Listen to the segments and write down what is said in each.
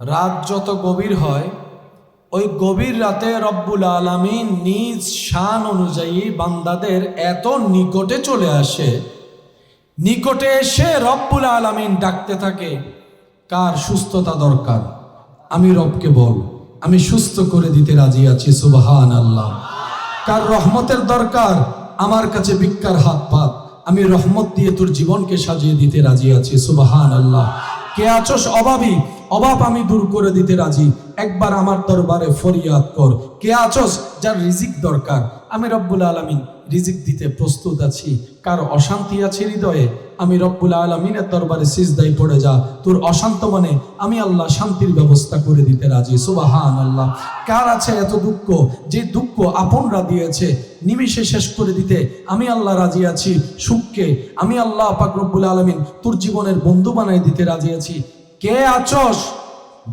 রাত যত গভীর হয়, ওই গভীর রাতে রব্বুল আলমিন নিজ শান অনুযায়ী বান্দাদের এত নিকটে চলে আসে। নিকটে এসে রব্বুল আলমিন ডাকতে থাকে, কার সুস্থতা দরকার? আমি রবকে বল, আমি সুস্থ করে দিতে রাজি আছি সুবাহান আল্লাহ কার রহমতের দরকার? আমার কাছে ভিক্ষার হাত পাত আমি রহমত দিয়ে তোর জীবনকে সাজিয়ে দিতে রাজি আছি সুবাহান আল্লাহ কে আছোস? অভাবী। অভাব আমি দূর করে দিতে রাজি। একবার আমার দরবারে ফরিয়াদ কর। কে আছোস? যার রিজিক দরকার। আমি রব্বুল আলমিন রিজিক দিতে প্রস্তুত আছি। কার অশান্তি আছে হৃদয়ে আমি রব্বুল আলমিনের দরবারে সিজদাই পড়ে যা। তোর অশান্ত মানে আমি আল্লাহ শান্তির ব্যবস্থা করে দিতে রাজি। সুবাহান আল্লাহ কার আছে এত দুঃখ? যে দুঃখ আপনরা দিয়েছে, নিমিষে শেষ করে দিতে আমি আল্লাহ রাজি আছি। সুখকে আমি আল্লাহ পাক রব্বুল আলমিন তোর জীবনের বন্ধু বানাই দিতে রাজি আছি। কে আচস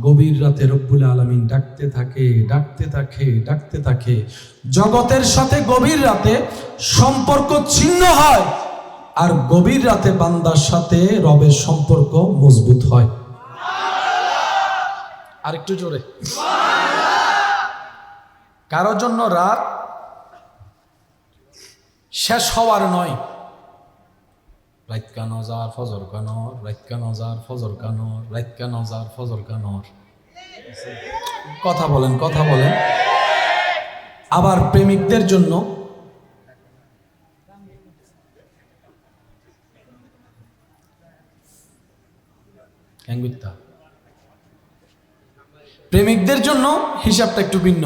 গভীর রাতে রব্বুল আলমিন ডাকতে থাকে ডাকতে থাকে ডাকতে থাকে। জগতের সাথে গভীর রাতে সম্পর্ক ছিন্ন হয়। আর গভীর রাতে বান্দার সাথে রবের সম্পর্ক মজবুত হয়। আর একটু জোরে। কারোর জন্য রাত শেষ হওয়ার নয়। রাত কানজার ফজর কানর রাত কানজার ফজর কানর কানজার ফজর কানর কথা বলেন কথা বলেন। আবার প্রেমিকদের জন্য ক্যাঙ্গুত্তা প্রেমিকদের জন্য হিসাবটা একটু ভিন্ন।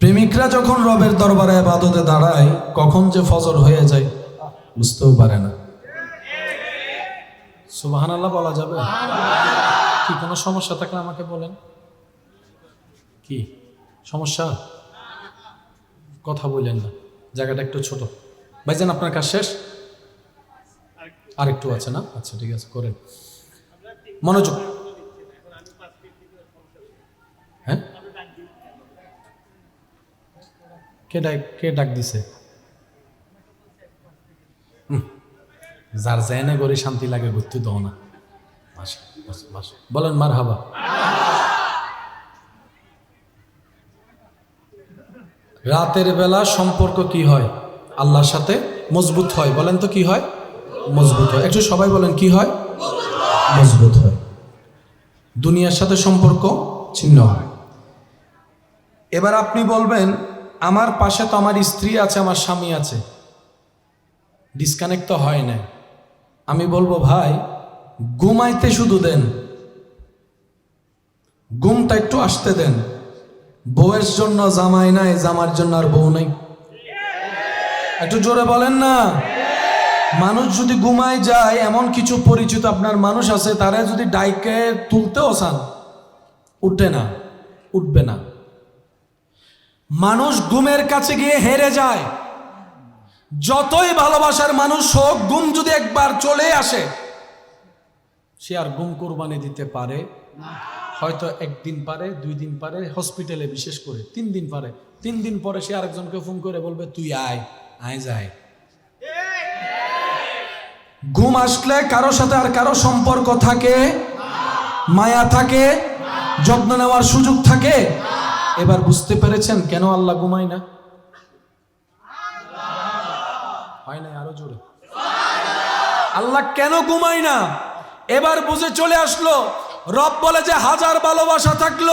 প্রেমিকরা যখন রবের দরবারে আবাদতে দাঁড়ায়, কখন যে ফজর হয়ে যায় বুঝতেও পারে না। সুবাহান আল্লাহ বলা যাবে? কি, কোনো সমস্যা থাকলে আমাকে বলেন। কি, সমস্যা? কথা বললেন না, জায়গাটা একটু ছোট। ভাইজান, আপনার কাজ শেষ? আর একটু আছে না? আচ্ছা ঠিক আছে, করেন। মনোযোগ। হ্যাঁ? কে ডাক কে ডাক দিছে? যার যায় না শান্তি লাগে ঘুরতে দাও না। বলেন মার হাবা। রাতের বেলা সম্পর্ক কি হয়? আল্লাহর সাথে মজবুত হয়। বলেন তো কি হয়? মজবুত হয়। একটু সবাই বলেন, কি হয়? মজবুত হয়। দুনিয়ার সাথে সম্পর্ক ছিন্ন হয়। এবার আপনি বলবেন, আমার পাশে তো আমার স্ত্রী আছে, আমার স্বামী আছে। ডিসকানেক্ট তো হয় না। আমি বলব, ভাই, ঘুমাইতে শুধু দেন। ঘুমটা একটু আসতে দেন। বউয়ের জন্য জামাই নাই, জামার জন্য আর বউ নাই। একটু জোরে বলেন না। মানুষ যদি ঘুমায় যায়, এমন কিছু পরিচিত আপনার মানুষ আছে, তারা যদি ডাইকে তুলতেও চান, উঠে না, উঠবে না। মানুষ ঘুমের কাছে গিয়ে হেরে যায়। যতই ভালোবাসার মানুষ হোক, ঘুম যদি একবার চলে আসে, সে আর ঘুম কোরবানি দিতে পারে। হয়তো একদিন পারে, দুই দিন পারে, হসপিটালে বিশেষ করে তিন দিন পারে। তিন দিন পরে সে আরেকজনকে ফোন করে বলবে, তুই আয় আয় যায়। ঘুম আসলে কারও সাথে আর কারও সম্পর্ক থাকে? মায়া থাকে? যত্ন নেওয়ার সুযোগ থাকে? এবার বুঝতে পেরেছেন কেন আল্লাহ ঘুমায় না? হয় না আরও জোরে। আল্লাহ কেন ঘুমায় না? এবার বুঝে চলে আসলো, রব বলে যে হাজার ভালোবাসা থাকল,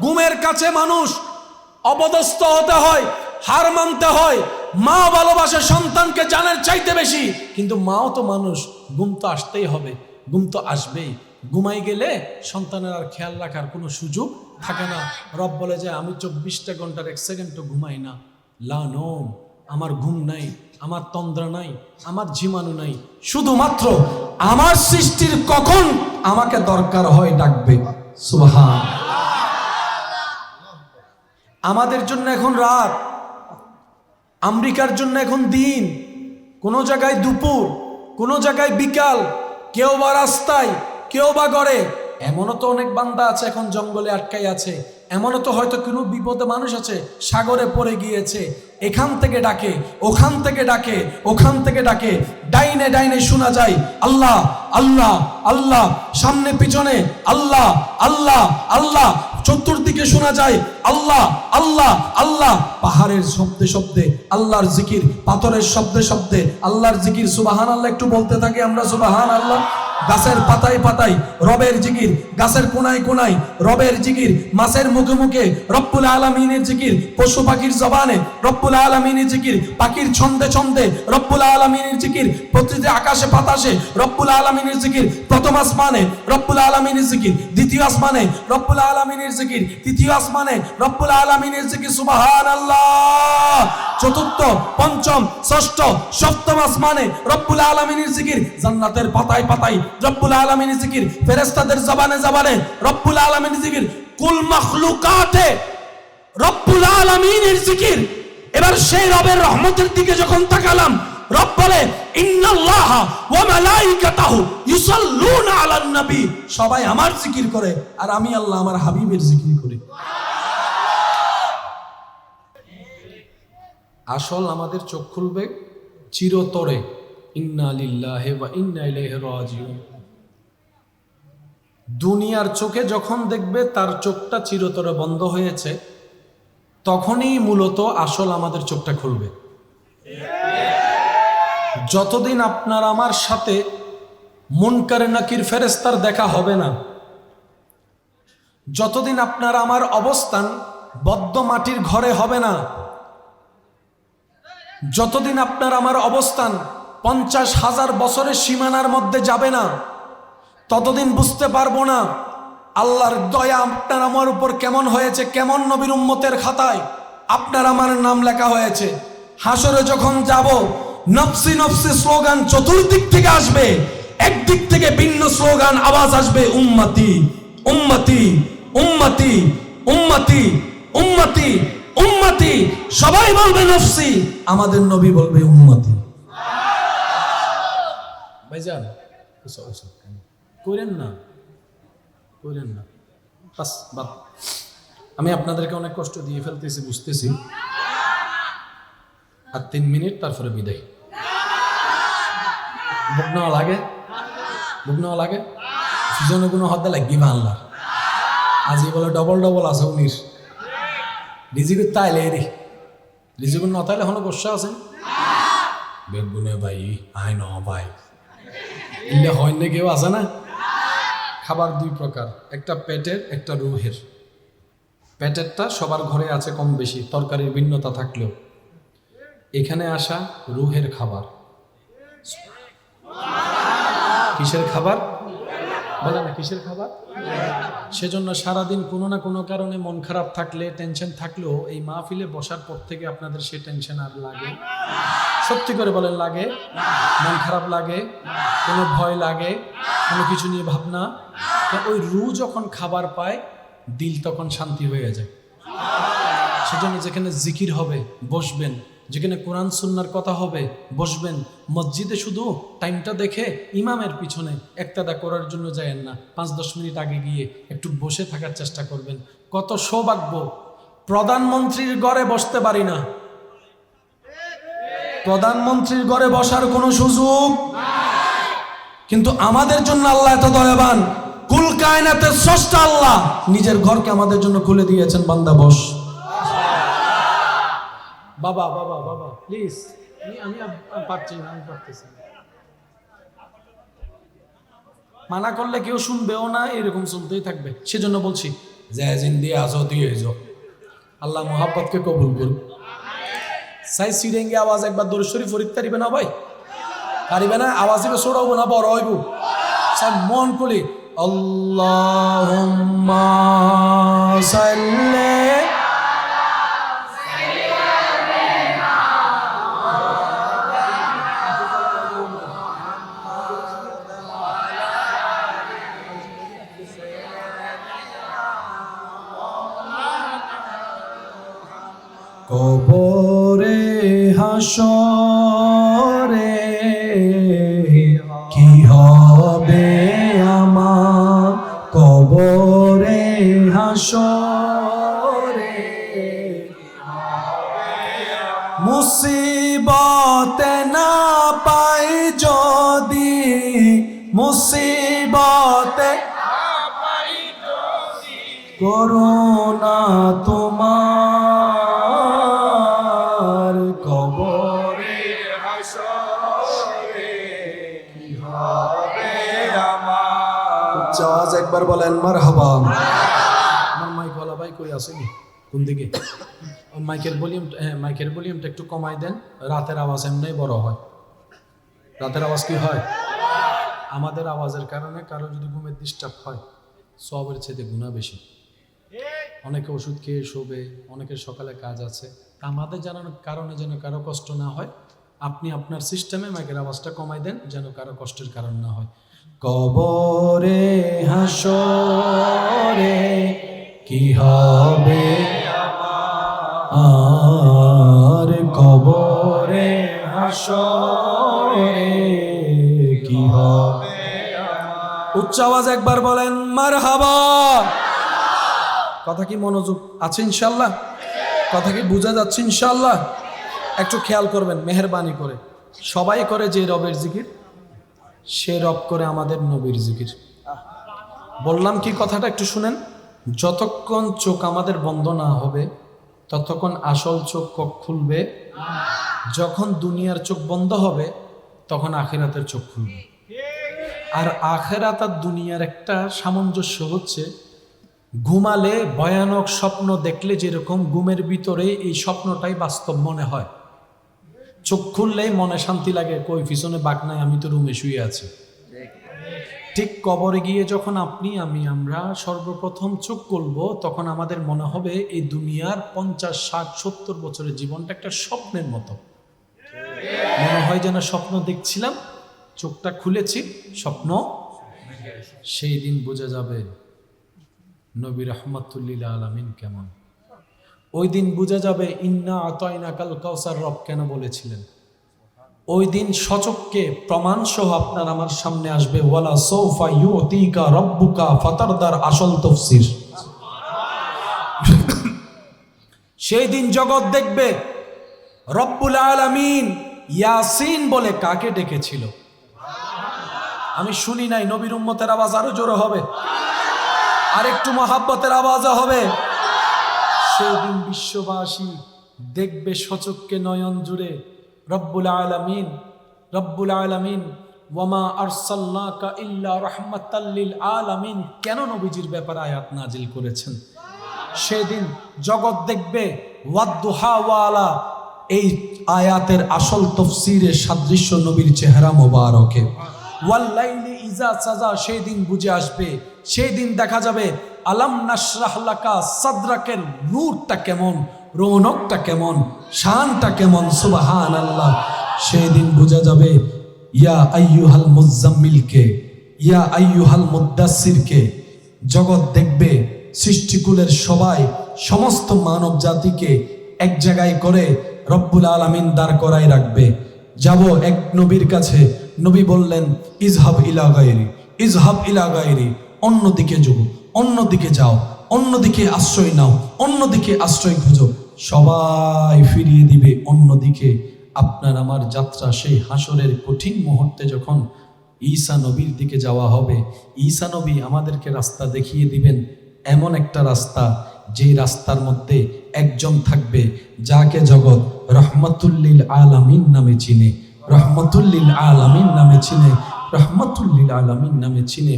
ঘুমের কাছে মানুষ অপদস্থ হতে হয়, হার মানতে হয় মা ভালোবাসে সন্তানকে জানের চাইতে বেশি, কিন্তু মাও তো মানুষ, ঘুম তো আসতেই হবে, ঘুম তো আসবেই। ঘুমাই গেলে সন্তানের আর খেয়াল রাখার কোনো সুযোগ থাকে না। রব বলে যে, আমি চব্বিশটা ঘণ্টার এক সেকেন্ডও ঘুমাই না। লা নোম, আমার ঘুম নাই, আমার তন্দ্রা নাই, আমার ঝিমানো নাই। শুধুমাত্র আমার সৃষ্টির কখন আমাকে দরকার হয় ডাকবে। আমাদের জন্য এখন রাত। আমেরিকার জন্য এখন দিন। কোনো জায়গায় দুপুর, কোনো জায়গায় বিকাল, কেউ বা রাস্তায়, কেউ বা গড়ে এমনও তো অনেক বান্দা আছে এখন জঙ্গলে আটকাই আছে। এমনও তো হয়তো কোনো বিপদে মানুষ আছে, সাগরে পড়ে গিয়েছে। এখান থেকে ডাকে, ওখান থেকে ডাকে, ওখান থেকে ডাকে। ডাইনে ডাইনে শোনা যায়, আল্লাহ আল্লাহ আল্লাহ। সামনে পিছনে, আল্লাহ আল্লাহ আল্লাহ। চতুর্দিকে শোনা যায়, আল্লাহ আল্লাহ আল্লাহ। পাহাড়ের শব্দে শব্দে আল্লাহর জিকির, পাথরের শব্দে শব্দে আল্লাহর জিকির। সুবাহান আল্লাহ একটু বলতে থাকি আমরা সুবাহান আল্লাহ গাছের পাতায় পাতায় রবের জিকির, গাছের কোনায় কোনায় রবের জিকির, মাছের মুখে মুখে রব্বুল আলমিনের জিকির, পশু পাখির জবানে রব্বুল আলমিনের জিকির, পাখির ছন্দে ছন্দে রব্বুল আলমিনের জিকির, প্রতিটি আকাশে বাতাসে রব্বুল আলমিনের জিকির, প্রথম আসমানে রব্বুল আলমিনের জিকির, দ্বিতীয় আসমানে রব্বুল আলমিনের জিকির, তৃতীয় আসমানে রব্বুল আলমিনের জিকির সুবাহান আল্লাহ চতুর্থ, পঞ্চম, ষষ্ঠ, সপ্তম আসমানে রব্বুল আলমিনের জিকির, জান্নাতের পাতায় পাতায় রব্বুল আলমিনের জিকির ফেরেস্তাদের জবানে জবানে রব্বুল আলমিনের জিকির, কুল মখলুকাতে রব্বুল আলমিনের জিকির। এবার সেই রবের রহমতের দিকে যখন তাকালাম, রব বলে, ইন্নাল্লাহ ওয়া মালাইকাতাহু ইউসাল্লুনা আলান নবী। সবাই আমার জিকির করে, আর আমি আল্লাহ আমার হাবিবের জিকির করি। আসল আমাদের চোখ খুলবে চিরতরে। দুনিয়ার চোখে যখন দেখবে, তার চোখটা চিরতরে বন্ধ হয়েছে, তখনই মূলত আসল আমাদের চোখটা খুলবে। যতদিন আপনার আমার সাথে মুনকারে নাকির ফেরেস্তার দেখা হবে না, যতদিন আপনার আমার অবস্থান বদ্ধ মাটির ঘরে হবে না, যতদিন আপনার আমার অবস্থান পঞ্চাশ হাজার বছরের সীমানার মধ্যে যাবে না। ততদিন বুঝতে পারব না, আল্লাহর দয়া আপনার আমার উপর কেমন হয়েছে, কেমন নবীর উম্মতের খাতায় আপনার আমার নাম লেখা হয়েছে। হাসরে যখন যাব, নফসি নফসি স্লোগান চতুর্দিক থেকে আসবে, একদিক থেকে ভিন্ন স্লোগান আওয়াজ আসবে, উম্মতি উম্মতি উম্মতি উম্মতি উম্মতি উম্মতি। সবাই বলবে নফসি, আমাদের নবী বলবে উম্মতি। ভাইজান ওসব ওসব করেন না করেন না বাস বাদ আমি আপনাদেরকে অনেক কষ্ট দিয়ে ফেলতেছি, বুঝতেছি। আর তিন মিনিট, তারপরে বিদায়। বুক নেওয়া লাগে? বুক নেওয়া লাগে? সুজনে কোনো হদ্দা লাগবি বা আল্লাহ আজি বলে ডবল ডবল আছে উনিশ। রিজিকুর তাইলে রে না তাইলে এখনও বসা আছে? বেগুনে ভাই আই ন ভাই। ইলে হয় না কেউ, আছে না? খাবার দুই প্রকার, একটা পেটের, একটা রুহের। পেটেরটা সবার ঘরে আছে কম বেশি, তরকারির ভিন্নতা থাকলেও। এখানে আসা রুহের খাবার। কিসের খাবার? বলে না, কিসের খাবার? সেজন্য সারাদিন কোনো না কোনো কারণে মন খারাপ থাকলে টেনশন থাকলেও এই মাহফিলে বসার পর থেকে আপনাদের সে টেনশন আর লাগে সত্যি করে বলেন, লাগে? মন খারাপ লাগে? কোনো ভয় লাগে? কোনো কিছু নিয়ে ভাবনা? ওই রু যখন খাবার পায়, দিল তখন শান্তি হয়ে যায়। সেজন্য যেখানে জিকির হবে, বসবেন। যেখানে কোরআন সুন্নার কথা হবে, বসবেন। মসজিদে শুধু টাইমটা দেখে ইমামের পিছনে একতাদা করার জন্য যায়েন না। পাঁচ দশ মিনিট আগে গিয়ে একটু বসে থাকার চেষ্টা করবেন। কত সৌভাগ্য! প্রধানমন্ত্রীর ঘরে বসতে পারি না। প্রধানমন্ত্রীর ঘরে বসার কোনো সুযোগ কিন্তু আমাদের জন্য আল্লাহ এত দয়াবান। কুল কায়নাতের স্রষ্টা আল্লাহ। নিজের ঘরকে আমাদের জন্য খুলে দিয়েছেন, বান্দা, বস। বাবা বাবা বাবা প্লিজ আমি পারছি না, আমি পারতেছি মানা করলে কেউ শুনবেও না, এরকম চলতেই থাকবে। সেজন্য বলছি যে জিন্দি আজো দিয়ে আল্লাহ মোহাব্বতকে কবুল করুন সাই সিডেঙ্গে আওয়াজ একবার দৌড় শরীফ ফরিদ পারিবে না ভাই? পারিবে না? আওয়াজ দিবে ছোড়াবো না, বড় হইব। সব মন করি আল্লাহুম্মা সাল্লি হাসরে কি হবে আমার হাসরে? মুসিবতে না পাই যদি মুসিবতে করোনা বলেন আমার মাইক ওয়ালা ভাই কই কোন দিকে? মাইকের ভলিউম হ্যাঁ মাইকের ভলিউমটা একটু কমাই দেন, রাতের আওয়াজ এমনি বড় হয়। রাতের আওয়াজ কি হয়? আমাদের আওয়াজের কারণে কারও যদি ঘুমের ডিস্টার্ব হয়, সবের গুণা বেশি। অনেকে ওষুধ খেয়ে শোবে, অনেকের সকালে কাজ আছে। আমাদের জানানোর কারণে যেন কারও কষ্ট না হয়, আপনি আপনার সিস্টেমে মাইকের আওয়াজটা কমাই দেন, যেন কারও কষ্টের কারণ না হয়। কবরে, হাসরে কি হবে আর কবরে, হাসরে কি হবে উচ্চ আওয়াজ একবার বলেন মার হাবা কথা কি মনোযোগ আছে ইনশাল্লাহ? কথা কি বোঝা যাচ্ছে ইনশাল্লাহ? একটু খেয়াল করবেন, মেহরবানি করে। সবাই করে যে রবের জিকির। সে রব করে আমাদের নবীর জিকির। বললাম কি কথাটা একটু শুনেন? যতক্ষণ চোখ আমাদের বন্ধ না হবে, ততক্ষণ আসল চোখ খুলবে। যখন দুনিয়ার চোখ বন্ধ হবে, তখন আখেরাতের চোখ খুলবে। আর আখেরাত আর দুনিয়ার একটা সামঞ্জস্য হচ্ছে, ঘুমালে ভয়ানক স্বপ্ন দেখলে যেরকম ঘুমের ভিতরে এই স্বপ্নটাই বাস্তব মনে হয়। চোখ খুললেই মনে শান্তি লাগে, কই পিছনে বাঘ নাই, আমি তো রুমে শুয়ে আছি। ঠিক কবরে গিয়ে যখন আপনি, আমি, আমরা সর্বপ্রথম চোখ করব তখন আমাদের মনে হবে এই দুনিয়ার পঞ্চাশ, ষাট, সত্তর বছরের জীবনটা একটা স্বপ্নের মতো। মনে হয় যেন স্বপ্ন দেখছিলাম, চোখটা খুলেছি, স্বপ্ন সেই দিন বোঝা যাবে নবী রহমতুল্লিল আলমিন কেমন। ওই দিন বোঝা যাবে, ইন্না আতয়না কাল কাউসার রব কেন বলেছিলেন? ওই দিন সচককে প্রমাণ সহ আপনার আমার সামনে আসবে, ওয়ালা সৌফা ইউতিকা রব্বুকা ফাতারদার আসল তফসির। সেই দিন জগৎ দেখবে, রব্বুল আলামিন ইয়াসিন বলে কাকে ডেকেছিল? আমি শুনি নাই, নবীর উম্মতের আওয়াজ আরও জোরে হবে। আর একটু মহাব্বতের আওয়াজও হবে। সেই দিন বিশ্ববাসী দেখবে সচককে নয়ন জুড়ে। রব্বুল আলামিন রব্বুল আলামিন, ওয়ামা আরসাল্লাকা ইল্লা রাহমাতাল্লিল আলামিন। কেন নবীজির ব্যাপারে আয়াত নাজিল করেছেন? সেদিন জগৎ দেখবে ওয়াদ্দুহাওয়ালা এই আয়াতের আসল তফসিরের সাদৃশ্য নবীর চেহারা মোবারকে। ওয়াল্লাইলি ইজা সাজা সেই দিন বুঝে আসবে সেই দিন দেখা যাবে, আলাম নাশরাহ লাকা সাদরাকের নূরটা কেমন, রৌনকটা কেমন, শানটা কেমন সুবাহান আল্লাহ সেই দিন বোঝা যাবে, ইয়া আইয়ুহাল মুজাম্মিলকে, ইয়া আইয়ুহাল মুদাসসিরকে, জগৎ দেখবে, সৃষ্টিকুলের সবাই, সমস্ত মানব জাতিকে এক জায়গায় করে রব্বুল আলামিন দাঁড় করাই রাখবে। যাব এক নবীর কাছে, নবী বললেন, ইজহাব ইলা গায়রি, ইজহাব ইলা গায়রি অন্যদিকে যাও অন্যদিকে যাও, অন্যদিকে আশ্রয় নাও, অন্যদিকে আশ্রয় খুঁজো। সবাই ফিরিয়ে দিবে অন্যদিকে। আপনার আমার যাত্রা সেই হাসরের কঠিন মুহূর্তে যখন ঈসা নবীর দিকে যাওয়া হবে, ঈসা নবী আমাদেরকে রাস্তা দেখিয়ে দিবেন, এমন একটা রাস্তা, যেই রাস্তার মধ্যে একজন থাকবে, যাকে জগৎ রহমতুল্লিল আলামিন নামে চিনে, রহমতুল্লিল আলামিন নামে চিনে রহমতুল্লিল আলামিন নামে চিনে,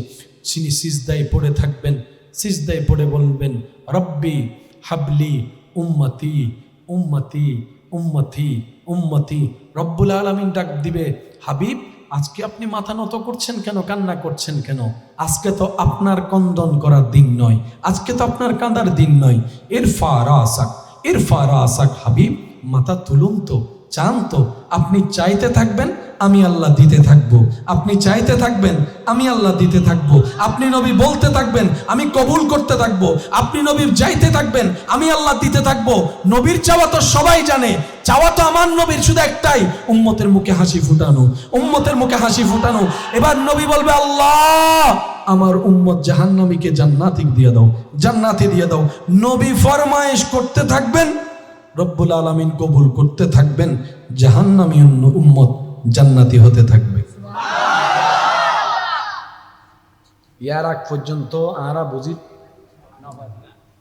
চিনি সিজদায় পড়ে থাকবেন, সিজদায় পড়ে বলবেন, রব্বি হাবলি উম্মতি উম্মতি উম্মতি উম্মতি। রব্বুল আলামিন ডাক দিবে, হাবিব, আজকে আপনি মাথা নত করছেন কেন, কান্না করছেন কেন? আজকে তো আপনার কন্দন করার দিন নয়, আজকে তো আপনার কাঁদার দিন নয়। এর ফারা আসাক এর ফারা আসাক হাবিব, মাথা তুলুন তো, চান তো, আপনি চাইতে থাকবেন আমি আল্লাহ দিতে থাকব। আপনি চাইতে থাকবেন, আমি আল্লাহ দিতে থাকব। আপনি নবী বলতে থাকবেন, আমি কবুল করতে থাকব। আপনি নবীর যাইতে থাকবেন, আমি আল্লাহ দিতে থাকব। নবীর চাওয়া তো সবাই জানে, চাওয়া তো আমার নবীর, শুধু একটাই, উম্মতের মুখে হাসি ফুটানো, উম্মতের মুখে হাসি ফুটানো। এবার নবী বলবে, আল্লাহ, আমার উম্মত জাহান্নামীকে জান্নাতিক দিয়ে দাও, জান্নাতি দিয়ে দাও। নবী ফরমায়েশ করতে থাকবেন, রব্বুল আলামিন কবুল করতে থাকবেন, জাহান্নামী উম্মত জান্নাতি হতে থাকবে। ইয়ার আগ পর্যন্ত আরা বুঝি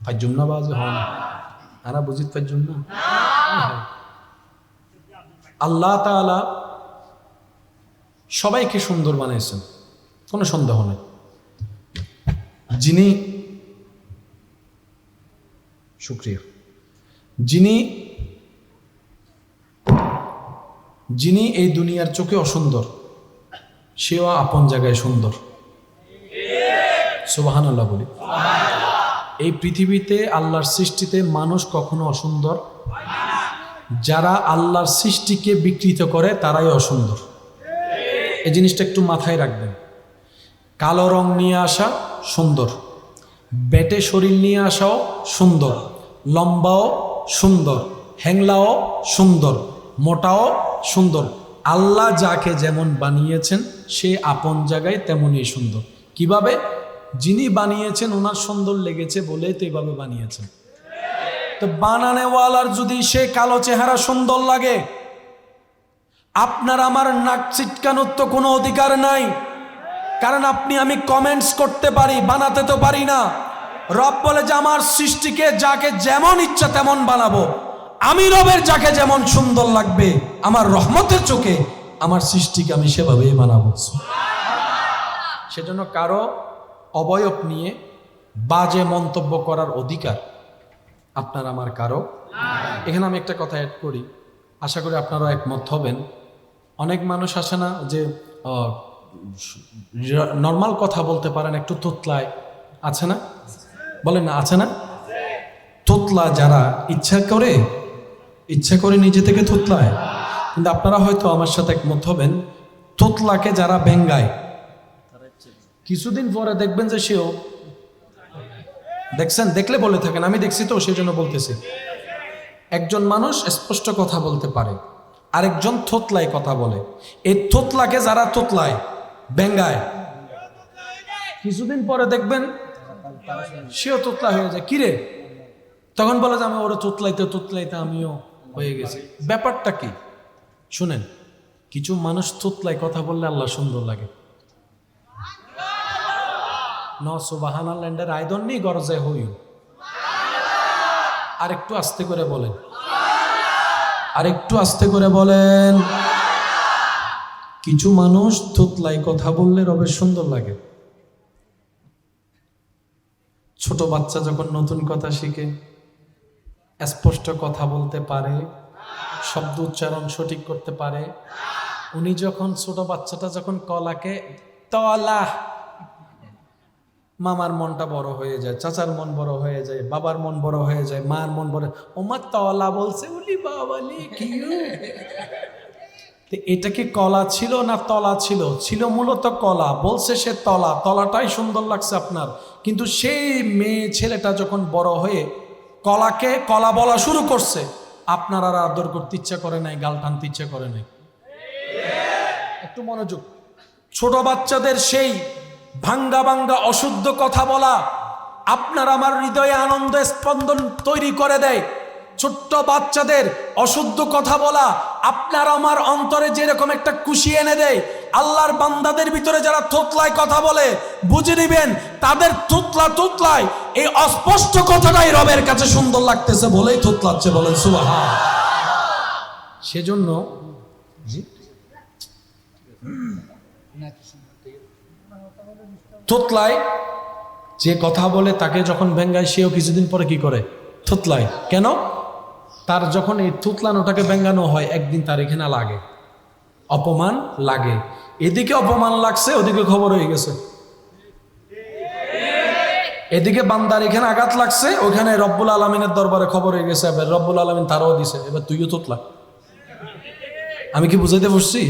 ফাইজুম না বাজে হন আরা বুঝিত ফাইজুম না আল্লাহ তাআলা সবাইকে সুন্দর বানিয়েছেন কোনো সন্দেহ নেই। যিনি, শুক্রিয়া, যিনি যিনি এই দুনিয়ার চোখে অসুন্দর, সেও আপন জায়গায় সুন্দর। সুবাহান আল্লাহ বলি। এই পৃথিবীতে আল্লাহর সৃষ্টিতে মানুষ কখনো অসুন্দর। যারা আল্লাহর সৃষ্টিকে বিকৃত করে, তারাই অসুন্দর। এই জিনিসটা একটু মাথায় রাখবেন। কালো রং নিয়ে আসা সুন্দর। বেটে শরীর নিয়ে আসাও সুন্দর। লম্বাও সুন্দর। হ্যাংলাও সুন্দর। মোটাও সুন্দর। আল্লাহ যাকে যেমন বানিয়েছেন, সে আপন জায়গায় তেমনই সুন্দর। কীভাবে? যিনি বানিয়েছেন, ওনার সুন্দর লেগেছে বলেই তো এইভাবে বানিয়েছেন। তো বানানেওয়ালার যদি সে কালো চেহারা সুন্দর লাগে, আপনার আমার নাক চিটকানোর তো কোনো অধিকার নাই। কারণ আপনি আমি কমেন্টস করতে পারি, বানাতে তো পারি না। রব বলে যে, আমার সৃষ্টিকে যাকে যেমন ইচ্ছা তেমন বানাবো। আমি রবের যাকে যেমন সুন্দর লাগবে, আমার রহমতের চোখে আমার সৃষ্টিকে আমি সেভাবেই বানাবো। সেজন্য কারও অবয়ব নিয়ে বাজে মন্তব্য করার অধিকার আপনার আমার কারও? এখানে আমি একটা কথা অ্যাড করি। আশা করি আপনারা একমত হবেন। অনেক মানুষ আসে না যে নর্মাল কথা বলতে পারেন, একটু তোতলায় আছে না? বলেন না, আছে না? তোতলা যারা ইচ্ছা করে ইচ্ছা করে নিজে থেকে থুতলায়। কিন্তু আপনারা হয়তো আমার সাথে একমত হবেন তোতলাকে যারা বেঙ্গায় কিছুদিন পরে দেখবেন যে সেও দেখছেন? দেখলে বলে থাকেন, আমি দেখছি তো সেই জন্য বলতেছি। একজন মানুষ স্পষ্ট কথা বলতে পারে, আরেকজন থোতলায় কথা বলে। এই থোতলাকে যারা থোতলায় বেঙ্গায় কিছুদিন পরে দেখবেন সেও তোতলা হয়ে যায়। কিরে? তখন বলে যে আমি ওরা তোতলাইতে তোতলাইতে আমিও হয়ে গেছি। ব্যাপারটা কি? শুনেন, কিছু মানুষ তোতলায় কথা বললে আল্লাহ সুন্দর লাগে। ন সুবাহান ল্যান্ডের আয়দন নেই গরজে হইও। আর একটু আস্তে করে বলেন। আর একটু আস্তে করে বলেন। কিছু মানুষ থুতলাই কথা বললে রবের সুন্দর লাগে। ছোট বাচ্চা যখন নতুন কথা শিখে স্পষ্ট কথা বলতে পারে, শব্দ উচ্চারণ সঠিক করতে পারে। উনি যখন ছোট বাচ্চাটা যখন কলাকে তলা, মামার মনটা বড় হয়ে যায়, চাচার মন বড় হয়ে যায়, বাবার মন বড় হয়ে যায়, মার মন বড় ওমার তলা বলছে, উলি বাবালি কি এটা কি কলা ছিল না তলা ছিল? ছিল মূলত কলা, বলছে সে তলা, তলাটাই সুন্দর লাগছে আপনার। কিন্তু সেই মেয়ে ছেলেটা যখন বড় হয়ে কলাকে, কলা বলা শুরু করছে। আপনারা আদর করতে ইচ্ছা করে নাই, গাল টানতে ইচ্ছা করে নাই। একটু মনোযোগ। ছোট বাচ্চাদের সেই ভাঙ্গা ভাঙ্গা অশুদ্ধ কথা বলা আপনার আমার হৃদয়ে আনন্দ স্পন্দন তৈরি করে দেয়। ছোট্ট বাচ্চাদের অশুদ্ধ কথা বলা আপনার আমার অন্তরে যেরকম একটা খুশি এনে দেয়, আল্লাহর বান্দাদের ভিতরে যারা থোতলায় কথা বলে, বুঝে নিবেন, তাদের থুতলা থুতলায় এই অস্পষ্ট কথাটাই রবের কাছে সুন্দর লাগতেছে বলেই থুতলাচ্ছে বলেন সুবাহা সেজন্য থুতলায় যে কথা বলে তাকে যখন ব্যঙ্গায় সেও কিছুদিন পরে কি করে? থুতলায়। কেন? তার যখন এই থুতলানোটাকে ব্যঙ্গানো হয়, একদিন তার এখানে লাগে। অপমান লাগে। এদিকে অপমান লাগছে, ওদিকে খবর হয়ে গেছে। এদিকে বান্দার এখানে আঘাত লাগছে, ওখানে রব্বুল আলমিনের দরবারে খবর হয়ে গেছে, এবার রব্বুল আলমিন তারাও দিছে, এবার তুইও থুতলা। আমি কি বুঝাইতে বসছি?